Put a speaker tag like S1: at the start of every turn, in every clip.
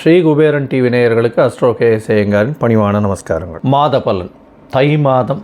S1: Sri Kuberan TV நேயர்களுக்கு astro K பணிவான நமஸ்காரங்கள். மாத பலன் தை மாதம்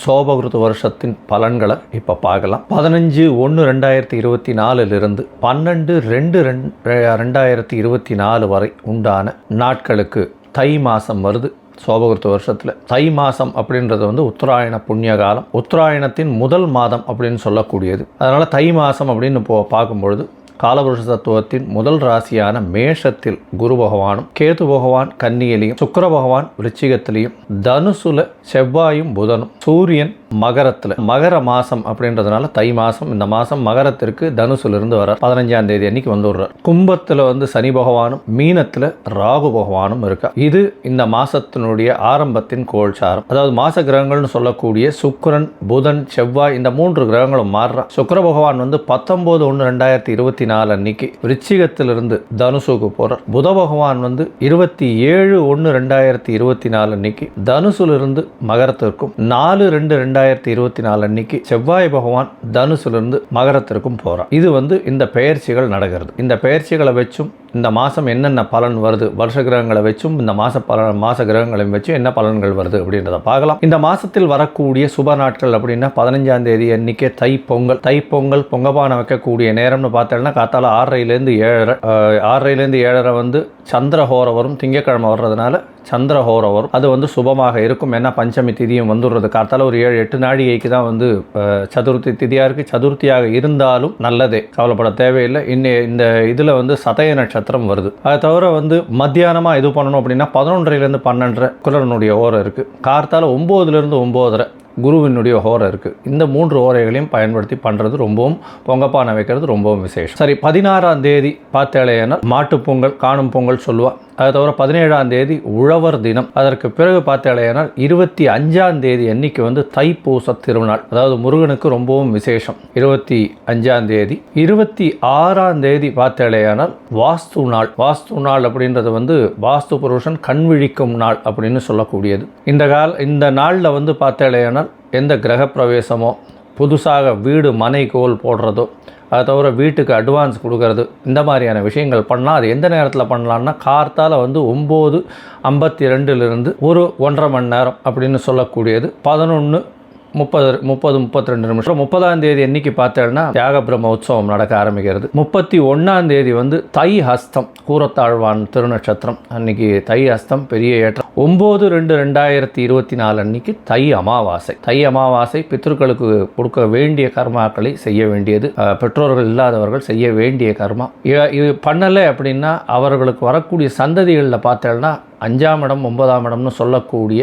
S1: சோபகிருத வருஷத்தின் பலன்களை இப்போ பார்க்கலாம். பதினஞ்சு ஒன்று ரெண்டாயிரத்தி இருபத்தி நாலுலேருந்து பன்னெண்டு ரெண்டு ரெண் ரெண்டாயிரத்தி இருபத்தி நாலு வரை உண்டான நாட்களுக்கு தை மாதம் வருது. சோபகிருத்த வருஷத்தில் தை மாதம் அப்படின்றது வந்து உத்தராயண புண்ணிய காலம். உத்தராயணத்தின் முதல் மாதம் அப்படின்னு சொல்லக்கூடியது. அதனால் தை மாதம் அப்படின்னு போ பார்க்கும்பொழுது காலபுருஷ தத்துவத்தின் முதல் ராசியான மேஷத்தில் குரு பகவானும் கேது பகவான் கன்னியிலையும் சுக்கர பகவான் விருச்சிகத்திலையும் தனுசுல செவ்வாயும் புதனும். சூரியன் மகரத்தில். மகர மாசம் அப்படின்றதுனால தை மாசம். இந்த மாசம் மகரத்திற்கு தனுசுலேருந்து வர பதினஞ்சாம் தேதி அன்னைக்கு வந்துடுறார். கும்பத்தில் வந்து சனி பகவானும் மீனத்தில் ராகு பகவானும் இருக்கா. இது இந்த மாசத்தினுடைய ஆரம்பத்தின் கோல்சாரம். அதாவது மாச கிரகங்கள்னு சொல்லக்கூடிய சுக்கரன் புதன் செவ்வாய் இந்த மூன்று கிரகங்களும் மாறுறா. சுக்கர பகவான் வந்து பத்தொன்பது ஒன்று ரெண்டாயிரத்தி இருபத்தி நாலு அன்னைக்கு விருச்சிகத்திலிருந்து தனுசுக்கு போகிறார் புத பகவான் வந்து இருபத்தி ஏழு ஒன்று ரெண்டாயிரத்தி இருபத்தி நாலு அன்னைக்கு தனுசுலிருந்து மகரத்திற்கும் நாலு ரெண்டு ரெண்டாயிரத்தி இருபத்தி நாலு அன்னைக்கு செவ்வாய் பகவான் தனுசுலிருந்து மகரத்திற்கும் போகிறார் இது வந்து இந்த பெயர்ச்சிகள் நடக்கிறது. இந்த பெயர்ச்சிகளை வச்சும் இந்த மாதம் என்னென்ன பலன் வருது? வருஷ கிரகங்களை வச்சும் இந்த மாத பல மாத கிரகங்களையும் வச்சும் என்ன பலன்கள் வருது அப்படின்றத பார்க்கலாம். இந்த மாதத்தில் வரக்கூடிய சுப நாட்கள் அப்படின்னா பதினஞ்சாம் தேதி அன்னைக்கு தை பொங்கல். தை பொங்கல் பொங்கப்பானை வைக்கக்கூடிய நேரம்னு பார்த்தோம்னா காத்தால ஆறரைலேருந்து ஏழரை ஆறரைலேருந்து ஏழரை வந்து சந்திரஹோரம் வரும் திங்கக்கிழமை வர்றதுனால சந்திரஹோரம் வரும். அது வந்து சுபமாக இருக்கும். ஏன்னா பஞ்சமி திதியும் வந்துடுறது. காத்தால ஒரு ஏழு எட்டு நாழிகைக்கு தான் வந்து சதுர்த்தி திதியாக இருக்குது சதுர்த்தியாக இருந்தாலும் நல்லதே. கவலைப்பட தேவையில்லை. இன்னி இந்த இதில் வந்து சதய நட்சத்திரம் வருது. அதை தவிர வந்து மத்தியானமாக இது பண்ணணும் அப்படின்னா பதினொன்றரைலேருந்து பன்னெண்டரை குலரனுடைய ஓரம் இருக்குது கார்த்தால் ஒம்போதுலேருந்து ஒம்போதரை. குருவினுடைய ஹோரை இருக்குது இந்த மூன்று ஓரைகளையும் பயன்படுத்தி பண்ணுறது ரொம்பவும் பொங்கப்பானை வைக்கிறது ரொம்பவும் விசேஷம். சரி பதினாறாம் தேதி பார்த்தேலையானால் மாட்டுப்பொங்கல் காணும் பொங்கல் சொல்லுவாள் அதை தவிர பதினேழாம் தேதி உழவர் தினம். அதற்கு பிறகு பார்த்தேலையானால் இருபத்தி அஞ்சாம் தேதி அன்னைக்கு வந்து தைப்பூச திருநாள். அதாவது முருகனுக்கு ரொம்பவும் விசேஷம். இருபத்தி அஞ்சாம் தேதி. இருபத்தி ஆறாம் தேதி பார்த்தேலையானால் வாஸ்து நாள். வாஸ்து நாள் அப்படின்றது வந்து வாஸ்து புருஷன் கண் விழிக்கும் நாள் அப்படின்னு சொல்லக்கூடியது. இந்த கால இந்த நாளில் வந்து பார்த்தேலையானால் எந்த கிரக பிரவேசமோ புதுசாக வீடு மனை கோல் போடுறதோ அதை தவிர வீட்டுக்கு அட்வான்ஸ் கொடுக்கறது இந்த மாதிரியான விஷயங்கள் பண்ணால் அது எந்த நேரத்தில் பண்ணலான்னா கார்த்தால் வந்து ஒம்பது ஐம்பத்தி ரெண்டுலேருந்து ஒரு ஒன்றரை மணி நேரம் அப்படின்னு சொல்லக்கூடியது. பதினொன்று முப்பது முப்பது முப்பத்தி ரெண்டு நிமிஷம். முப்பதாம் தேதி என்னைக்கு பார்த்தேன்னா தியாக பிரம்ம உற்சவம் நடக்க ஆரம்பிக்கிறது. முப்பத்தி ஒன்றாம் தேதி வந்து தை ஹஸ்தம் கூரத்தாழ்வான் திருநட்சத்திரம். அன்னைக்கு தை ஹஸ்தம் பெரிய ஏற்றம். ஒம்பது ரெண்டு ரெண்டாயிரத்தி இருபத்தி நாலு அன்னைக்கு தை அமாவாசை. தை அமாவாசை பித்ருக்களுக்கு கொடுக்க வேண்டிய கர்மாக்களை செய்ய வேண்டியது. பெற்றோர்கள் இல்லாதவர்கள் செய்ய வேண்டிய கர்மா. இது பண்ணலை அப்படின்னா அவர்களுக்கு வரக்கூடிய சந்ததிகளில் பார்த்தேன்னா அஞ்சாம் இடம் ஒன்பதாம் இடம்னு சொல்லக்கூடிய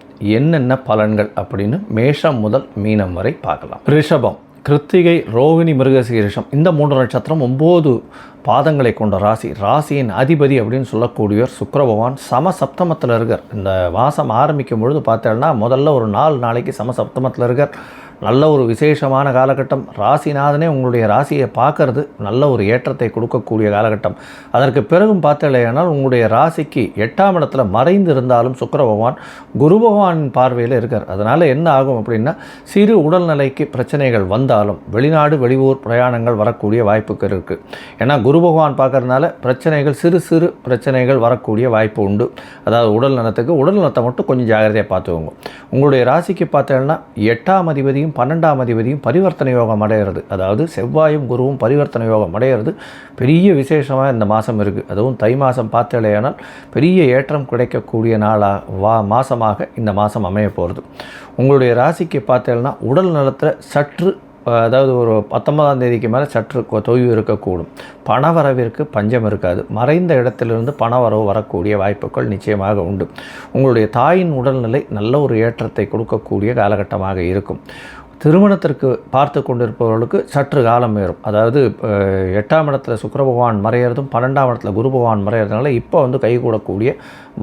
S1: என்னென்ன பலன்கள் அப்படின்னு மேஷம் முதல் மீனம் வரை பார்க்கலாம். ரிஷபம் கிருத்திகை ரோகிணி மிருகசீரிஷம் இந்த மூன்று நட்சத்திரம் ஒம்பது பாதங்களை கொண்ட ராசி. ராசியின் அதிபதி அப்படின்னு சொல்லக்கூடியவர் சுக்கர பகவான் சமசப்தமத்தில் இருக்கார். இந்த மாதம் ஆரம்பிக்கும் பொழுது பார்த்தோம்னா முதல்ல ஒரு நாலு நாளைக்கு சமசப்தமத்தில் இருக்கார். நல்ல ஒரு விசேஷமான காலகட்டம். ராசிநாதனே உங்களுடைய ராசியை பார்க்கறது நல்ல ஒரு ஏற்றத்தை கொடுக்கக்கூடிய காலகட்டம். அதற்கு பிறகும் பார்த்தலையானால் உங்களுடைய ராசிக்கு எட்டாம் இடத்துல மறைந்து இருந்தாலும் சுக்கர பகவான் குரு பகவானின் பார்வையில் இருக்கார். அதனால் என்ன ஆகும் அப்படின்னா சிறு உடல்நிலைக்கு பிரச்சனைகள் வந்தாலும் வெளிநாடு வெளியூர் பிரயாணங்கள் வரக்கூடிய வாய்ப்புகள் இருக்குது ஏன்னா குரு பகவான் பார்க்கறதுனால பிரச்சனைகள் சிறு சிறு பிரச்சனைகள் வரக்கூடிய வாய்ப்பு உண்டு. அதாவது உடல் நலத்துக்கு உடல் நலத்தை மட்டும் கொஞ்சம் ஜாகிரதையாக பார்த்துக்கோங்க. உங்களுடைய ராசிக்கு பார்த்தீங்கன்னா எட்டாம் அதிபதியும் பன்னெண்டாம் அதிபதியும் பரிவர்த்தனை யோகம் அடையிறது. அதாவது செவ்வாயும் குருவும் பரிவர்த்தனை யோகம் அடையிறது. பெரிய விசேஷமாக இந்த மாதம் இருக்குது அதுவும் தை மாதம் பார்த்தலையானால் பெரிய ஏற்றம் கிடைக்கக்கூடிய நாளாக வா மாதமாக இந்த மாதம் அமைய போகிறது உங்களுடைய ராசிக்கு பார்த்தேன்னா உடல் நலத்தில் சற்று அதாவது ஒரு பத்தொன்பதாம் தேதிக்கு மேலே சற்று தொய்வு இருக்கக்கூடும். பணவரவிற்கு பஞ்சம் இருக்காது. மறைந்த இடத்திலிருந்து பணவரவு வரக்கூடிய வாய்ப்புகள் நிச்சயமாக உண்டு. உங்களுடைய தாயின் உடல்நிலை நல்ல ஒரு ஏற்றத்தை கொடுக்கக்கூடிய காலகட்டமாக இருக்கும். திருமணத்திற்கு பார்த்து கொண்டிருப்பவர்களுக்கு சற்று காலம் ஏறும். அதாவது எட்டாம் இடத்துல சுக்கர பகவான் மறையிறதும் பன்னெண்டாம் இடத்துல குரு பகவான் மறையிறதுனால இப்போ வந்து கைகூடக்கூடிய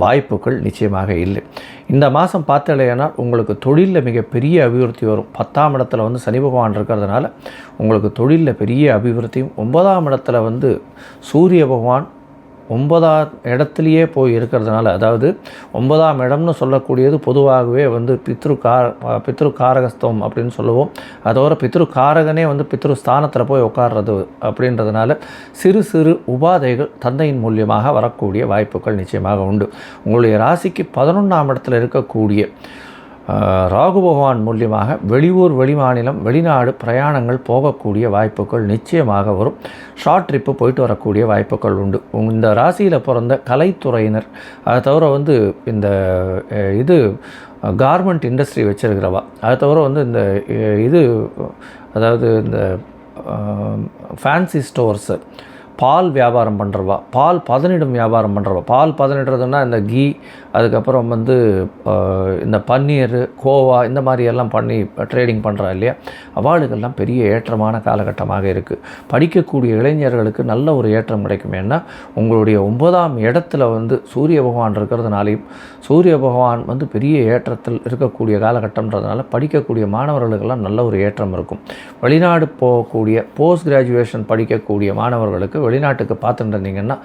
S1: வாய்ப்புகள் நிச்சயமாக இல்லை. இந்த மாதம் பார்த்தலையானால் உங்களுக்கு தொழிலில் மிகப்பெரிய அபிவிருத்தி வரும். பத்தாம் இடத்துல வந்து சனி பகவான் இருக்கிறதுனால உங்களுக்கு தொழிலில் பெரிய அபிவிருத்தியும் ஒன்பதாம் இடத்துல வந்து சூரிய பகவான் ஒன்பதாம் இடத்துலையே போய் இருக்கிறதுனால அதாவது ஒன்பதாம் இடம்னு சொல்லக்கூடியது பொதுவாகவே வந்து பித்ரு கார பித்ரு காரகஸ்தவம் அப்படின்னு சொல்லுவோம். அதோட பித்ரு காரகனே வந்து பித்ரு ஸ்தானத்தில் போய் உட்கார்றது அப்படின்றதுனால சிறு சிறு உபாதைகள் தந்தையின் மூலியமாக வரக்கூடிய வாய்ப்புகள் நிச்சயமாக உண்டு. உங்களுடைய ராசிக்கு பதினொன்றாம் இடத்துல இருக்கக்கூடிய ராகு பகவான் மூலியமாக வெளியூர் வெளிமாநிலம் வெளிநாடு பிரயாணங்கள் போகக்கூடிய வாய்ப்புகள் நிச்சயமாக வரும். ஷார்ட் ட்ரிப்பு போயிட்டு வரக்கூடிய வாய்ப்புகள் உண்டு. இந்த ராசியில் பிறந்த கலைத்துறையினர் அதை தவிர வந்து இந்த இது கார்மெண்ட் இண்டஸ்ட்ரி வச்சுருக்கிறவா அதை தவிர வந்து இந்த இது அதாவது இந்த ஃபேன்சி ஸ்டோர்ஸு பால் வியாபாரம் பண்ணுறவா பால் பதனிடும் வியாபாரம் பண்ணுறவா பால் பதனிடுறதுன்னா இந்த கீ அதுக்கப்புறம் வந்து இந்த பன்னீர் கோவா இந்த மாதிரி எல்லாம் பண்ணி ட்ரேடிங் பண்ணுறா இல்லையா? அவாளுக்கெல்லாம் பெரிய ஏற்றமான காலகட்டமாக இருக்குது படிக்கக்கூடிய இளைஞர்களுக்கு நல்ல ஒரு ஏற்றம் கிடைக்கும். ஏன்னா உங்களுடைய ஒன்பதாம் இடத்துல வந்து சூரிய பகவான் இருக்கிறதுனாலையும் சூரிய பகவான் வந்து பெரிய ஏற்றத்தில் இருக்கக்கூடிய காலகட்டம்ன்றதுனால படிக்கக்கூடிய மாணவர்களுக்கெல்லாம் நல்ல ஒரு ஏற்றம் இருக்கும். வெளிநாடு போகக்கூடிய போஸ்ட் கிராஜுவேஷன் படிக்கக்கூடிய மாணவர்களுக்கு வெளிநாட்டுக்கு பார்த்துட்டு இருந்தீங்கன்னா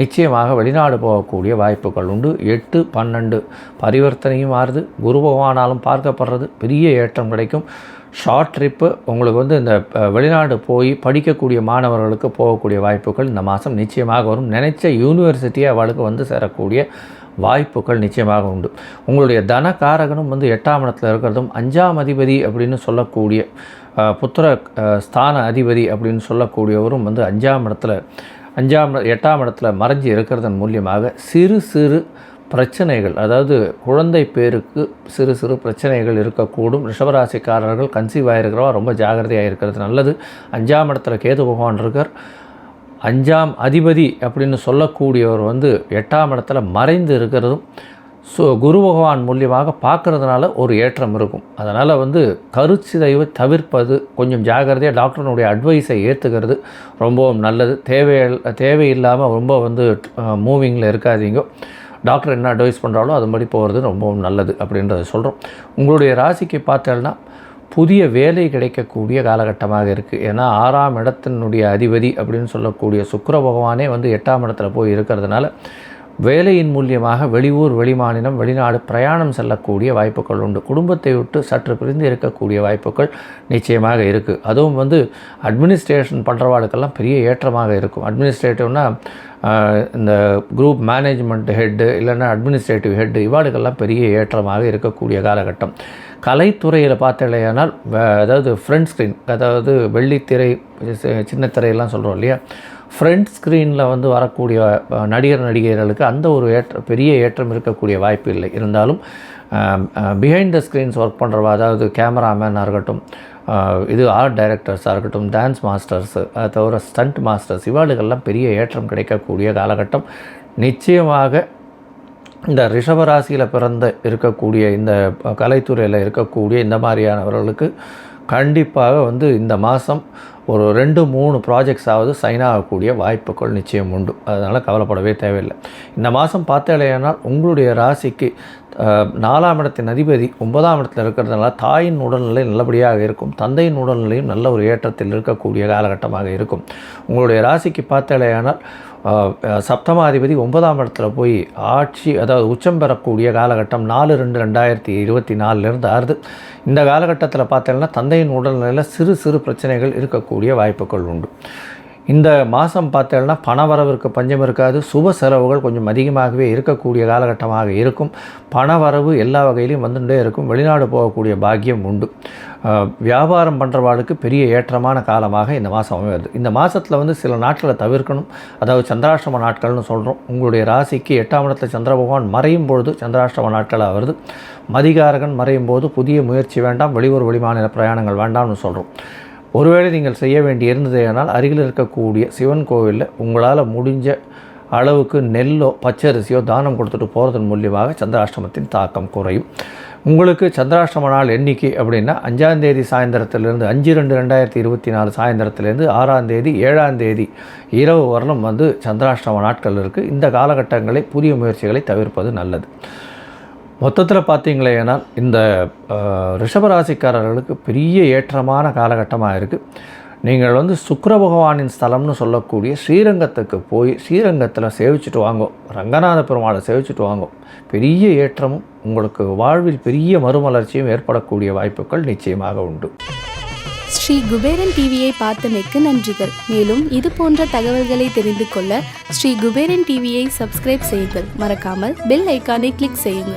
S1: நிச்சயமாக வெளிநாடு போகக்கூடிய வாய்ப்புகள் உண்டு. எட்டு பன்னெண்டு பரிவர்த்தனையும் மாறுது. குரு பகவானாலும் பார்க்கப்படுறது பெரிய ஏற்றம் கிடைக்கும். ஷார்ட் ட்ரிப்பு உங்களுக்கு வந்து இந்த வெளிநாடு போய் படிக்கக்கூடிய மாணவர்களுக்கு போகக்கூடிய வாய்ப்புகள் இந்த மாதம் நிச்சயமாக வரும். நினைச்ச யூனிவர்சிட்டியை அவளுக்கு வந்து சேரக்கூடிய வாய்ப்புகள் நிச்சயமாக உண்டு. உங்களுடைய தனகாரகனும் வந்து எட்டாம் இடத்துல இருக்கிறதும் அஞ்சாம் அதிபதி அப்படின்னு சொல்லக்கூடிய புத்திர ஸ்தான அதிபதி அப்படின்னு சொல்லக்கூடியவரும் வந்து அஞ்சாம் இடத்துல அஞ்சாம் எட்டாம் இடத்துல மறைஞ்சு இருக்கிறதன் மூலியமாக சிறு சிறு பிரச்சனைகள் அதாவது குழந்தை பேருக்கு சிறு சிறு பிரச்சனைகள் இருக்கக்கூடும். ரிஷபராசிக்காரர்கள் கன்சீவ் ஆகிருக்கிறவா ரொம்ப ஜாகிரதையாக இருக்கிறது நல்லது. அஞ்சாம் இடத்துல கேது பகவான் இருக்கார். அஞ்சாம் அதிபதி அப்படின்னு சொல்லக்கூடியவர் வந்து எட்டாம் இடத்துல மறைந்து இருக்கிறதும் ஸோ குரு பகவான் மூலியமாக பார்க்குறதுனால ஒரு ஏற்றம் இருக்கும். அதனால் வந்து கருச்சிதைவை தவிர்ப்பது கொஞ்சம் ஜாகிரதையாக டாக்டர்னுடைய அட்வைஸை ஏற்றுக்கிறது ரொம்பவும் நல்லது. தேவை தேவையில்லாமல் ரொம்ப வந்து மூவிங்கில் இருக்காதீங்க. டாக்டர் என்ன அட்வைஸ் பண்ணுறாலோ மாதிரி போகிறது ரொம்பவும் நல்லது அப்படின்றத சொல்கிறோம் உங்களுடைய ராசிக்கு பார்த்தேன்னா புதிய வேலை கிடைக்கக்கூடிய காலகட்டமாக இருக்குது ஏன்னா ஆறாம் இடத்தினுடைய அதிபதி அப்படின்னு சொல்லக்கூடிய சுக்கர பகவானே வந்து எட்டாம் இடத்துல போய் இருக்கிறதுனால வேலையின் மூலியமாக வெளியூர் வெளிமாநிலம் வெளிநாடு பிரயாணம் செல்லக்கூடிய வாய்ப்புகள் உண்டு. குடும்பத்தை விட்டு சற்று பிரிந்து இருக்கக்கூடிய வாய்ப்புகள் நிச்சயமாக இருக்குது அதுவும் வந்து அட்மினிஸ்ட்ரேஷன் பண்ணுறவாளுக்கெல்லாம் பெரிய ஏற்றமாக இருக்கும். அட்மினிஸ்ட்ரேட்டிவ்னா இந்த குரூப் மேனேஜ்மெண்ட் ஹெட்டு இல்லைன்னா அட்மினிஸ்ட்ரேட்டிவ் ஹெட்டு இவாளுக்கெல்லாம் பெரிய ஏற்றமாக இருக்கக்கூடிய காலகட்டம். கலைத்துறையில் பார்த்தலையானால் அதாவது ஃப்ரண்ட் ஸ்க்ரீன் அதாவது வெள்ளித்திரை சின்ன திரையெல்லாம் சொல்கிறோம் இல்லையா? ஃப்ரண்ட் ஸ்க்ரீனில் வந்து வரக்கூடிய நடிகர் நடிகைகளுக்கு அந்த ஒரு ஏற்ற பெரிய ஏற்றம் இருக்கக்கூடிய வாய்ப்பு இல்லை. இருந்தாலும் பிஹைண்ட் த ஸ்க்ரீன்ஸ் ஒர்க் பண்ணுறவா அதாவது கேமராமேனாக இருக்கட்டும் இது ஆர்ட் டைரக்டர்ஸாக இருக்கட்டும் டான்ஸ் மாஸ்டர்ஸு அதை தவிர ஸ்டண்ட் மாஸ்டர்ஸ் இவாளுகள்லாம் பெரிய ஏற்றம் கிடைக்கக்கூடிய காலகட்டம். நிச்சயமாக இந்த ரிஷபராசியில் பிறந்த இருக்கக்கூடிய இந்த கலைத்துறையில் இருக்கக்கூடிய இந்த மாதிரியானவர்களுக்கு கண்டிப்பாக வந்து இந்த மாதம் ஒரு ரெண்டு மூணு ப்ராஜெக்ட்ஸாவது சைன் ஆகக்கூடிய வாய்ப்புகள் நிச்சயம் உண்டு. அதனால் கவலைப்படவே தேவையில்லை. இந்த மாதம் பார்த்தேனால் உங்களுடைய ராசிக்கு நாலாம் இடத்தின் அதிபதி ஒன்பதாம் இடத்தில் இருக்கிறதுனால தாயின் உடல்நிலை நல்லபடியாக இருக்கும். தந்தையின் உடல்நிலையும் நல்ல ஒரு ஏற்றத்தில் இருக்கக்கூடிய காலகட்டமாக இருக்கும். உங்களுடைய ராசிக்கு பார்த்தாலேயானால் சப்தமாதிபதி ஒன்பதாம் இடத்துல போய் ஆட்சி அதாவது உச்சம் பெறக்கூடிய காலகட்டம் நாலு ரெண்டு ரெண்டாயிரத்தி இருபத்தி நாலுலேருந்து ஆறுது. இந்த காலகட்டத்தில் பார்த்தீங்கன்னா தந்தையின் உடல்நிலையில் சிறு சிறு பிரச்சனைகள் இருக்கக்கூடிய வாய்ப்புகள் உண்டு. இந்த மாதம் பார்த்தேன்னா பணவரவிற்கு பஞ்சம் இருக்காது. சுப செலவுகள் கொஞ்சம் அதிகமாகவே இருக்கக்கூடிய காலகட்டமாக இருக்கும். பணவரவு எல்லா வகையிலையும் வந்துட்டே இருக்கும். வெளிநாடு போகக்கூடிய பாக்கியம் உண்டு. வியாபாரம் பண்ணுறவாளுக்கு பெரிய ஏற்றமான காலமாக இந்த மாதம் அமையாது இந்த மாதத்தில் வந்து சில நாட்களை தவிர்க்கணும். அதாவது சந்திராஷ்டம நாட்கள்னு சொல்கிறோம் உங்களுடைய ராசிக்கு எட்டாம் இடத்துல சந்திர பகவான் மறையும் பொழுது சந்திராஷ்டம நாட்களாக வருது. மதிகாரகன் மறையும் போது புதிய முயற்சி வேண்டாம். வெளியூர் வெளிமாநில பிரயாணங்கள் வேண்டாம்னு சொல்கிறோம் ஒருவேளை நீங்கள் செய்ய வேண்டி இருந்ததேனால் அருகில் இருக்கக்கூடிய சிவன் கோவிலில் உங்களால் முடிஞ்ச அளவுக்கு நெல்லோ பச்சரிசியோ தானம் கொடுத்துட்டு போகிறதன் மூலியமாக சந்திராஷ்டமத்தின் தாக்கம் குறையும். உங்களுக்கு சந்திராஷ்டம நாள் எண்ணிக்கை அப்படின்னா அஞ்சாம் தேதி அஞ்சு ரெண்டு ரெண்டாயிரத்தி இருபத்தி நாலு சாயந்தரத்திலேருந்து ஆறாம் தேதி ஏழாம் தேதி இரவு வரலும் வந்து சந்திராஷ்டம நாட்கள் இருக்குது இந்த காலகட்டங்களை புதிய முயற்சிகளை தவிர்ப்பது நல்லது. மொத்தத்தில் பார்த்தீங்களேனால் இந்த ரிஷபராசிக்காரர்களுக்கு பெரிய ஏற்றமான காலகட்டமாக இருக்குது நீங்கள் வந்து சுக்கர பகவானின் ஸ்தலம்னு சொல்லக்கூடிய ஸ்ரீரங்கத்துக்கு போய் ஸ்ரீரங்கத்தில் சேவிச்சுட்டு வாங்கோ. ரங்கநாத பெருமாளை சேவிச்சுட்டு வாங்கோ. பெரிய ஏற்றமும் உங்களுக்கு வாழ்வில் பெரிய மறுமலர்ச்சியும் ஏற்படக்கூடிய வாய்ப்புகள் நிச்சயமாக உண்டு.
S2: ஸ்ரீ குபேரன் டிவியை பார்த்தமைக்கு நன்றிகள். மேலும் இது போன்ற தகவல்களை தெரிந்து கொள்ள ஸ்ரீ குபேரன் டிவியை சப்ஸ்கிரைப் செய்யுங்கள். மறக்காமல் பெல் ஐக்கானை கிளிக் செய்யுங்கள்.